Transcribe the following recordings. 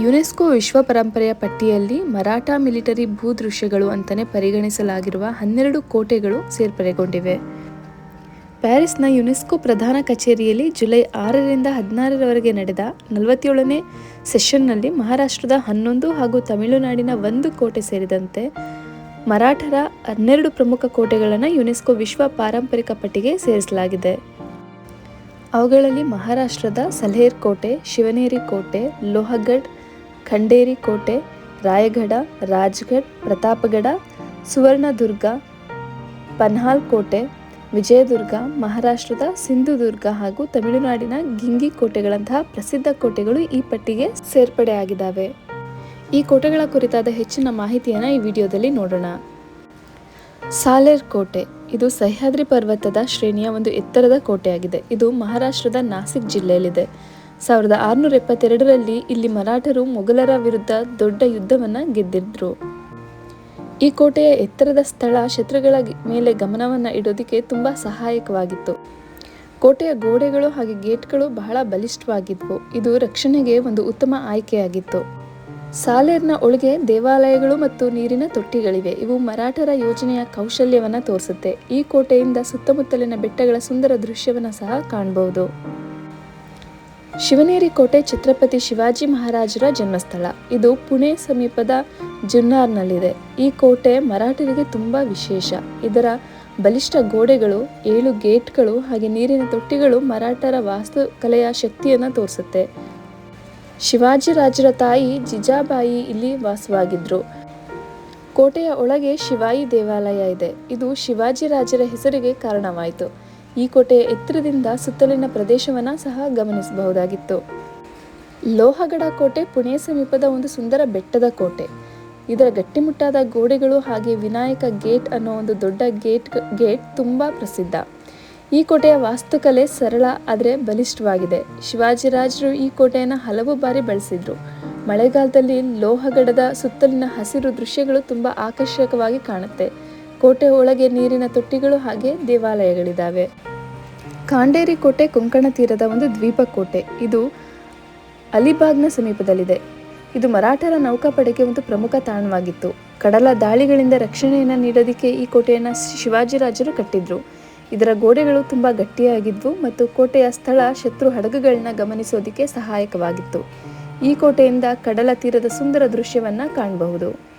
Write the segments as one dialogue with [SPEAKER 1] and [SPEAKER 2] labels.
[SPEAKER 1] UNESCO ವಿಶ್ವ ಪರಂಪರೆಯ ಪಟ್ಟಿಯಲ್ಲಿ ಮರಾಠ ಮಿಲಿಟರಿ ಭೂದೃಶ್ಯಗಳು ಅಂತಲೇ ಪರಿಗಣಿಸಲಾಗಿರುವ ಹನ್ನೆರಡು ಕೋಟೆಗಳು ಸೇರ್ಪಡೆಗೊಂಡಿವೆ. ಪ್ಯಾರಿಸ್ನ ಯುನೆಸ್ಕೋ ಪ್ರಧಾನ ಕಚೇರಿಯಲ್ಲಿ ಜುಲೈ ಆರರಿಂದ ಹದಿನಾರರವರೆಗೆ ನಡೆದ ನಲವತ್ತೇಳನೇ ಸೆಷನ್ನಲ್ಲಿ ಮಹಾರಾಷ್ಟ್ರದ ಹನ್ನೊಂದು ಹಾಗೂ ತಮಿಳುನಾಡಿನ ಒಂದು ಕೋಟೆ ಸೇರಿದಂತೆ ಮರಾಠರ ಹನ್ನೆರಡು ಪ್ರಮುಖ ಕೋಟೆಗಳನ್ನು ಯುನೆಸ್ಕೋ ವಿಶ್ವ ಪಾರಂಪರಿಕ ಪಟ್ಟಿಗೆ ಸೇರಿಸಲಾಗಿದೆ. ಅವುಗಳಲ್ಲಿ ಮಹಾರಾಷ್ಟ್ರದ ಸಲ್ಹೇರ್ ಕೋಟೆ, ಶಿವನೇರಿ ಕೋಟೆ ಲೋಹಗಢ್ ಖಂಡೇರಿ ಕೋಟೆ ರಾಯಗಢ ರಾಜ್ಗಢ್ ಪ್ರತಾಪಗಢ ಸುವರ್ಣದುರ್ಗ, ಪನ್ಹಾಲ್ ಕೋಟೆ, ವಿಜಯದುರ್ಗ, ಮಹಾರಾಷ್ಟ್ರದ ಸಿಂಧುದುರ್ಗ ಹಾಗೂ ತಮಿಳುನಾಡಿನ ಗಿಂಗಿ ಕೋಟೆಗಳಂತಹ ಪ್ರಸಿದ್ಧ ಕೋಟೆಗಳು ಈ ಪಟ್ಟಿಗೆ ಸೇರ್ಪಡೆಯಾಗಿದ್ದಾವೆ. ಈ ಕೋಟೆಗಳ ಕುರಿತಾದ ಹೆಚ್ಚಿನ ಮಾಹಿತಿಯನ್ನು ಈ ವಿಡಿಯೋದಲ್ಲಿ ನೋಡೋಣ. ಸಾಲೇರ್ ಕೋಟೆ. ಇದು ಸಹ್ಯಾದ್ರಿ ಪರ್ವತದ ಶ್ರೇಣಿಯ ಒಂದು ಎತ್ತರದ ಕೋಟೆಯಾಗಿದೆ. ಇದು ಮಹಾರಾಷ್ಟ್ರದ ನಾಸಿಕ್ ಜಿಲ್ಲೆಯಲ್ಲಿದೆ. ಸಾವಿರದ ಆರುನೂರ ಎಪ್ಪತ್ತೆರಡರಲ್ಲಿ ಇಲ್ಲಿ ಮರಾಠರು ಮೊಘಲರ ವಿರುದ್ಧ ದೊಡ್ಡ ಯುದ್ಧವನ್ನು ಗೆದ್ದಿದ್ರು. ಈ ಕೋಟೆಯ ಎತ್ತರದ ಸ್ಥಳ ಶತ್ರುಗಳ ಮೇಲೆ ಗಮನವನ್ನು ಇಡೋದಕ್ಕೆ ತುಂಬ ಸಹಾಯಕವಾಗಿತ್ತು. ಕೋಟೆಯ ಗೋಡೆಗಳು ಹಾಗೆ ಗೇಟ್ಗಳು ಬಹಳ ಬಲಿಷ್ಠವಾಗಿದ್ವು. ಇದು ರಕ್ಷಣೆಗೆ ಒಂದು ಉತ್ತಮ ಆಯ್ಕೆಯಾಗಿತ್ತು. ಸಾಲೇರ್ನ ಒಳಗೆ ದೇವಾಲಯಗಳು ಮತ್ತು ನೀರಿನ ತೊಟ್ಟಿಗಳಿವೆ. ಇವು ಮರಾಠರ ಯೋಜನೆಯ ಕೌಶಲ್ಯವನ್ನು ತೋರಿಸುತ್ತೆ. ಈ ಕೋಟೆಯಿಂದ ಸುತ್ತಮುತ್ತಲಿನ ಬೆಟ್ಟಗಳ ಸುಂದರ ದೃಶ್ಯವನ್ನು ಸಹ ಕಾಣಬಹುದು ಶಿವನೇರಿ ಕೋಟೆ ಛತ್ರಪತಿ ಶಿವಾಜಿ ಮಹಾರಾಜರ ಜನ್ಮಸ್ಥಳ. ಇದು ಪುಣೆ ಸಮೀಪದ ಜುನ್ನಾರ್ನಲ್ಲಿದೆ. ಈ ಕೋಟೆ ಮರಾಠರಿಗೆ ತುಂಬಾ ವಿಶೇಷ. ಇದರ ಬಲಿಷ್ಠ ಗೋಡೆಗಳು, ಏಳು ಗೇಟ್ಗಳು ಹಾಗೆ ನೀರಿನ ತೊಟ್ಟಿಗಳು ಮರಾಠರ ವಾಸ್ತುಕಲೆಯ ಶಕ್ತಿಯನ್ನು ತೋರಿಸುತ್ತೆ. ಶಿವಾಜಿ ರಾಜರ ತಾಯಿ ಜಿಜಾಬಾಯಿ ಇಲ್ಲಿ ವಾಸವಾಗಿದ್ರು. ಕೋಟೆಯ ಒಳಗೆ ಶಿವಾಯಿ ದೇವಾಲಯ ಇದೆ. ಇದು ಶಿವಾಜಿ ರಾಜರ ಹೆಸರಿಗೆ ಕಾರಣವಾಯಿತು. ಈ ಕೋಟೆಯ ಎತ್ತರದಿಂದ ಸುತ್ತಲಿನ ಪ್ರದೇಶವನ್ನು ಸಹ ಗಮನಿಸಬಹುದಾಗಿತ್ತು. ಲೋಹಗಡ ಕೋಟೆ ಪುಣೆ ಸಮೀಪದ ಒಂದು ಸುಂದರ ಬೆಟ್ಟದ ಕೋಟೆ. ಇದರ ಗಟ್ಟಿಮುಟ್ಟಾದ ಗೋಡೆಗಳು ಹಾಗೆ ವಿನಾಯಕ ಗೇಟ್ ಅನ್ನೋ ಒಂದು ದೊಡ್ಡ ಗೇಟ್ ಗೇಟ್ ತುಂಬ ಪ್ರಸಿದ್ಧ. ಈ ಕೋಟೆಯ ವಾಸ್ತುಕಲೆ ಸರಳ, ಆದರೆ ಬಲಿಷ್ಠವಾಗಿದೆ. ಶಿವಾಜಿರಾಜರು ಈ ಕೋಟೆಯನ್ನು ಹಲವು ಬಾರಿ ಬಳಸಿದ್ರು. ಮಳೆಗಾಲದಲ್ಲಿ ಲೋಹಗಡದ ಸುತ್ತಲಿನ ಹಸಿರು ದೃಶ್ಯಗಳು ತುಂಬ ಆಕರ್ಷಕವಾಗಿ ಕಾಣುತ್ತೆ. ಕೋಟೆ ಒಳಗೆ ನೀರಿನ ತೊಟ್ಟಿಗಳು ಹಾಗೆ ದೇವಾಲಯಗಳಿದ್ದಾವೆ ಕಾಂಡೇರಿ ಕೋಟೆ ಕೊಂಕಣ ತೀರದ ಒಂದು ದ್ವೀಪ ಕೋಟೆ. ಇದು ಅಲಿಬಾಗ್ನ ಸಮೀಪದಲ್ಲಿದೆ. ಇದು ಮರಾಠರ ನೌಕಾಪಡೆಗೆ ಒಂದು ಪ್ರಮುಖ ತಾಣವಾಗಿತ್ತು. ಕಡಲ ದಾಳಿಗಳಿಂದ ರಕ್ಷಣೆಯನ್ನು ನೀಡೋದಕ್ಕೆ ಈ ಕೋಟೆಯನ್ನು ಶಿವಾಜಿರಾಜರು ಕಟ್ಟಿದ್ರು. ಇದರ ಗೋಡೆಗಳು ತುಂಬ ಗಟ್ಟಿಯಾಗಿದ್ವು ಮತ್ತು ಕೋಟೆಯ ಸ್ಥಳ ಶತ್ರು ಹಡಗುಗಳನ್ನ ಗಮನಿಸೋದಕ್ಕೆ ಸಹಾಯಕವಾಗಿತ್ತು. ಈ ಕೋಟೆಯಿಂದ ಕಡಲ ತೀರದ ಸುಂದರ ದೃಶ್ಯವನ್ನು ಕಾಣಬಹುದು.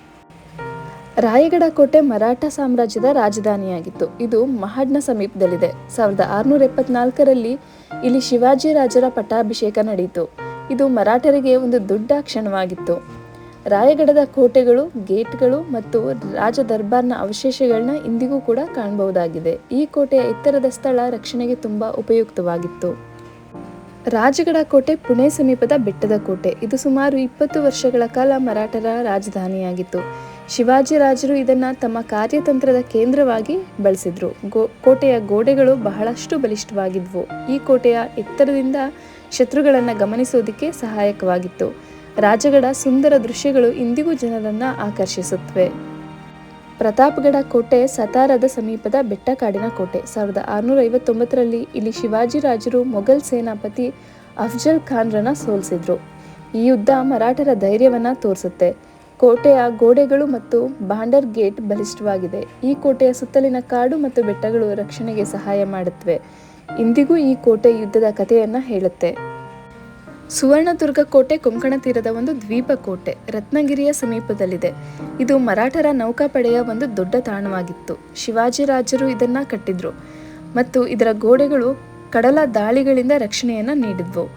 [SPEAKER 1] ರಾಯಗಡ ಕೋಟೆ ಮರಾಠ ಸಾಮ್ರಾಜ್ಯದ ರಾಜಧಾನಿಯಾಗಿತ್ತು. ಇದು ಮಹಡ್ನ ಸಮೀಪದಲ್ಲಿದೆ. ಸಾವಿರದ ಆರುನೂರ ಎಪ್ಪತ್ನಾಲ್ಕರಲ್ಲಿ ಇಲ್ಲಿ ಶಿವಾಜಿ ರಾಜರ ಪಟ್ಟಾಭಿಷೇಕ ನಡೆಯಿತು. ಇದು ಮರಾಠರಿಗೆ ಒಂದು ದೊಡ್ಡ ಕ್ಷಣವಾಗಿತ್ತು. ರಾಯಗಢದ ಕೋಟೆಗಳು, ಗೇಟ್ಗಳು ಮತ್ತು ರಾಜ ದರ್ಬಾರ್ನ ಅವಶೇಷಗಳನ್ನ ಇಂದಿಗೂ ಕೂಡ ಕಾಣಬಹುದಾಗಿದೆ. ಈ ಕೋಟೆಯ ಎತ್ತರದ ಸ್ಥಳ ರಕ್ಷಣೆಗೆ ತುಂಬ ಉಪಯುಕ್ತವಾಗಿತ್ತು. ರಾಜಗಡ ಕೋಟೆ ಪುಣೆ ಸಮೀಪದ ಬೆಟ್ಟದ ಕೋಟೆ. ಇದು ಸುಮಾರು ಇಪ್ಪತ್ತು ವರ್ಷಗಳ ಕಾಲ ಮರಾಠರ ರಾಜಧಾನಿಯಾಗಿತ್ತು. ಶಿವಾಜಿ ರಾಜರು ಇದನ್ನು ತಮ್ಮ ಕಾರ್ಯತಂತ್ರದ ಕೇಂದ್ರವಾಗಿ ಬಳಸಿದ್ರು. ಗೋ, ಕೋಟೆಯ ಗೋಡೆಗಳು ಬಹಳಷ್ಟು ಬಲಿಷ್ಠವಾಗಿದ್ವು. ಈ ಕೋಟೆಯ ಎತ್ತರದಿಂದ ಶತ್ರುಗಳನ್ನು ಗಮನಿಸೋದಕ್ಕೆ ಸಹಾಯಕವಾಗಿತ್ತು. ರಾಜಗಢ ಸುಂದರ ದೃಶ್ಯಗಳು ಇಂದಿಗೂ ಜನರನ್ನು ಆಕರ್ಷಿಸುತ್ತವೆ. ಪ್ರತಾಪ್ಗಡ ಕೋಟೆ ಸತಾರದ ಸಮೀಪದ ಬೆಟ್ಟಕಾಡಿನ ಕೋಟೆ. ಸಾವಿರದ ಆರುನೂರ ಐವತ್ತೊಂಬತ್ತರಲ್ಲಿ ಇಲ್ಲಿ ಶಿವಾಜಿರಾಜರು ಮೊಘಲ್ ಸೇನಾಪತಿ ಅಫ್ಜಲ್ ಖಾನ್ರನ್ನ ಸೋಲಿಸಿದ್ರು. ಈ ಯುದ್ಧ ಮರಾಠರ ಧೈರ್ಯವನ್ನು ತೋರಿಸುತ್ತೆ. ಕೋಟೆಯ ಗೋಡೆಗಳು ಮತ್ತು ಬಾಂಡರ್ ಗೇಟ್ ಬಲಿಷ್ಠವಾಗಿದೆ. ಈ ಕೋಟೆಯ ಸುತ್ತಲಿನ ಕಾಡು ಮತ್ತು ಬೆಟ್ಟಗಳು ರಕ್ಷಣೆಗೆ ಸಹಾಯ ಮಾಡುತ್ತವೆ. ಇಂದಿಗೂ ಈ ಕೋಟೆ ಯುದ್ಧದ ಕಥೆಯನ್ನು ಹೇಳುತ್ತೆ. ಸುವರ್ಣದುರ್ಗ ಕೋಟೆ ಕೊಂಕಣ ತೀರದ ಒಂದು ದ್ವೀಪ ಕೋಟೆ ರತ್ನಗಿರಿಯ ಸಮೀಪದಲ್ಲಿದೆ. ಇದು ಮರಾಠರ ನೌಕಾಪಡೆಯ ಒಂದು ದೊಡ್ಡ ತಾಣವಾಗಿತ್ತು. ಶಿವಾಜಿರಾಜರು ಇದನ್ನ ಕಟ್ಟಿದ್ರು. ಮತ್ತು ಇದರ ಗೋಡೆಗಳು ಕಡಲ ದಾಳಿಗಳಿಂದ ರಕ್ಷಣೆಯನ್ನು ನೀಡಿದ್ವು.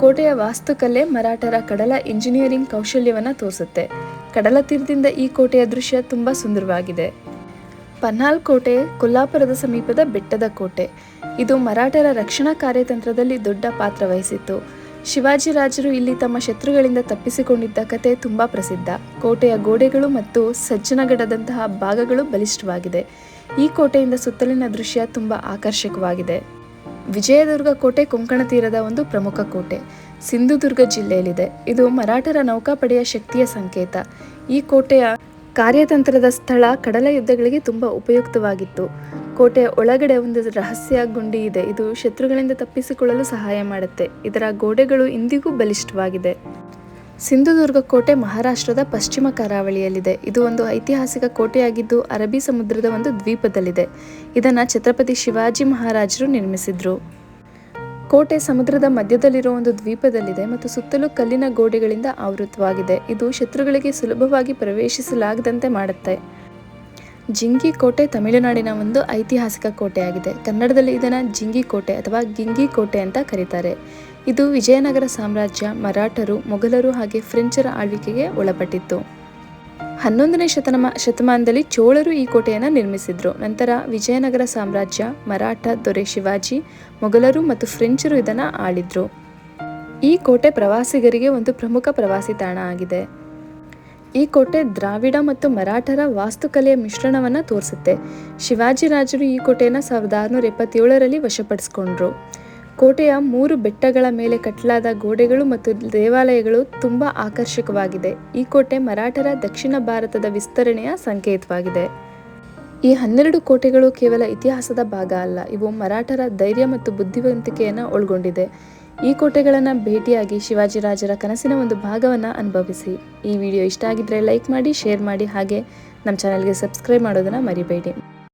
[SPEAKER 1] ಕೋಟೆಯ ವಾಸ್ತುಕಲೆ ಮರಾಠರ ಕಡಲ ಇಂಜಿನಿಯರಿಂಗ್ ಕೌಶಲ್ಯವನ್ನು ತೋರಿಸುತ್ತೆ. ಕಡಲ ತೀರದಿಂದ ಈ ಕೋಟೆಯ ದೃಶ್ಯ ತುಂಬ ಸುಂದರವಾಗಿದೆ. ಪನ್ನಾಲ್ ಕೋಟೆ ಕೊಲ್ಲಾಪುರದ ಸಮೀಪದ ಬೆಟ್ಟದ ಕೋಟೆ. ಇದು ಮರಾಠರ ರಕ್ಷಣಾ ಕಾರ್ಯತಂತ್ರದಲ್ಲಿ ದೊಡ್ಡ ಪಾತ್ರ ವಹಿಸಿತ್ತು. ಶಿವಾಜಿರಾಜರು ಇಲ್ಲಿ ತಮ್ಮ ಶತ್ರುಗಳಿಂದ ತಪ್ಪಿಸಿಕೊಂಡಿದ್ದ ಕತೆ ತುಂಬ ಪ್ರಸಿದ್ಧ. ಕೋಟೆಯ ಗೋಡೆಗಳು ಮತ್ತು ಸಜ್ಜನಗಡದಂತಹ ಭಾಗಗಳು ಬಲಿಷ್ಠವಾಗಿದೆ. ಈ ಕೋಟೆಯಿಂದ ಸುತ್ತಲಿನ ದೃಶ್ಯ ತುಂಬ ಆಕರ್ಷಕವಾಗಿದೆ. ವಿಜಯದುರ್ಗ ಕೋಟೆ ಕೊಂಕಣ ತೀರದ ಒಂದು ಪ್ರಮುಖ ಕೋಟೆ. ಸಿಂಧುದುರ್ಗ ಜಿಲ್ಲೆಯಲ್ಲಿದೆ. ಇದು ಮರಾಠರ ನೌಕಾಪಡೆಯ ಶಕ್ತಿಯ ಸಂಕೇತ. ಈ ಕೋಟೆಯ ಕಾರ್ಯತಂತ್ರದ ಸ್ಥಳ ಕಡಲ ಯುದ್ಧಗಳಿಗೆ ತುಂಬ ಉಪಯುಕ್ತವಾಗಿತ್ತು. ಕೋಟೆಯ ಒಳಗಡೆ ಒಂದು ರಹಸ್ಯ ಗುಂಡಿ ಇದೆ. ಇದು ಶತ್ರುಗಳಿಂದ ತಪ್ಪಿಸಿಕೊಳ್ಳಲು ಸಹಾಯ ಮಾಡುತ್ತೆ. ಇದರ ಗೋಡೆಗಳು ಇಂದಿಗೂ ಬಲಿಷ್ಠವಾಗಿದೆ. ಸಿಂಧುದುರ್ಗ ಕೋಟೆ ಮಹಾರಾಷ್ಟ್ರದ ಪಶ್ಚಿಮ ಕರಾವಳಿಯಲ್ಲಿದೆ. ಇದು ಒಂದು ಐತಿಹಾಸಿಕ ಕೋಟೆಯಾಗಿದ್ದು, ಅರಬ್ಬಿ ಸಮುದ್ರದ ಒಂದು ದ್ವೀಪದಲ್ಲಿದೆ. ಇದನ್ನು ಛತ್ರಪತಿ ಶಿವಾಜಿ ಮಹಾರಾಜರು ನಿರ್ಮಿಸಿದ್ರು. ಕೋಟೆ ಸಮುದ್ರದ ಮಧ್ಯದಲ್ಲಿರುವ ಒಂದು ದ್ವೀಪದಲ್ಲಿದೆ ಮತ್ತು ಸುತ್ತಲೂ ಕಲ್ಲಿನ ಗೋಡೆಗಳಿಂದ ಆವೃತವಾಗಿದೆ. ಇದು ಶತ್ರುಗಳಿಗೆ ಸುಲಭವಾಗಿ ಪ್ರವೇಶಿಸಲಾಗದಂತೆ ಮಾಡುತ್ತೆ. ಜಿಂಗಿ ಕೋಟೆ ತಮಿಳುನಾಡಿನ ಒಂದು ಐತಿಹಾಸಿಕ ಕೋಟೆಯಾಗಿದೆ. ಕನ್ನಡದಲ್ಲಿ ಇದನ್ನು ಜಿಂಗಿ ಕೋಟೆ ಅಥವಾ ಗಿಂಗಿ ಕೋಟೆ ಅಂತ ಕರೀತಾರೆ. ಇದು ವಿಜಯನಗರ ಸಾಮ್ರಾಜ್ಯ ಮರಾಠರು, ಮೊಘಲರು ಹಾಗೆ ಫ್ರೆಂಚರ ಆಳ್ವಿಕೆಗೆ ಒಳಪಟ್ಟಿತ್ತು. ಹನ್ನೊಂದನೇ ಶತಮಾನ ಶತಮಾನದಲ್ಲಿ ಚೋಳರು ಈ ಕೋಟೆಯನ್ನು ನಿರ್ಮಿಸಿದ್ರು. ನಂತರ ವಿಜಯನಗರ ಸಾಮ್ರಾಜ್ಯ, ಮರಾಠ, ದೊರೆ ಶಿವಾಜಿ, ಮೊಘಲರು ಮತ್ತು ಫ್ರೆಂಚರು ಇದನ್ನು ಆಳಿದ್ರು. ಈ ಕೋಟೆ ಪ್ರವಾಸಿಗರಿಗೆ ಒಂದು ಪ್ರಮುಖ ಪ್ರವಾಸಿ ತಾಣ ಆಗಿದೆ. ಈ ಕೋಟೆ ದ್ರಾವಿಡ ಮತ್ತು ಮರಾಠರ ವಾಸ್ತುಕಲೆಯ ಮಿಶ್ರಣವನ್ನು ತೋರಿಸುತ್ತೆ. ಶಿವಾಜಿ ರಾಜರು ಈ ಕೋಟೆಯನ್ನು ಸಾವಿರದ ಆರುನೂರ ಎಪ್ಪತ್ತೇಳರಲ್ಲಿ ವಶಪಡಿಸಿಕೊಂಡ್ರು. ಕೋಟೆಯ ಮೂರು ಬೆಟ್ಟಗಳ ಮೇಲೆ ಕಟ್ಟಲಾದ ಗೋಡೆಗಳು ಮತ್ತು ದೇವಾಲಯಗಳು ತುಂಬ ಆಕರ್ಷಕವಾಗಿದೆ. ಈ ಕೋಟೆ ಮರಾಠರ ದಕ್ಷಿಣ ಭಾರತದ ವಿಸ್ತರಣೆಯ ಸಂಕೇತವಾಗಿದೆ. ಈ ಹನ್ನೆರಡು ಕೋಟೆಗಳು ಕೇವಲ ಇತಿಹಾಸದ ಭಾಗ ಅಲ್ಲ, ಇವು ಮರಾಠರ ಧೈರ್ಯ ಮತ್ತು ಬುದ್ಧಿವಂತಿಕೆಯನ್ನು ಒಳಗೊಂಡಿದೆ. ಈ ಕೋಟೆಗಳನ್ನು ಭೇಟಿಯಾಗಿ ಶಿವಾಜಿರಾಜರ ಕನಸಿನ ಒಂದು ಭಾಗವನ್ನು ಅನುಭವಿಸಿ. ಈ ವಿಡಿಯೋ ಇಷ್ಟ ಆಗಿದ್ರೆ ಲೈಕ್ ಮಾಡಿ, ಶೇರ್ ಮಾಡಿ, ಹಾಗೆ ನಮ್ಮ ಚಾನಲ್ಗೆ ಸಬ್ಸ್ಕ್ರೈಬ್ ಮಾಡೋದನ್ನು ಮರಿಬೇಡಿ.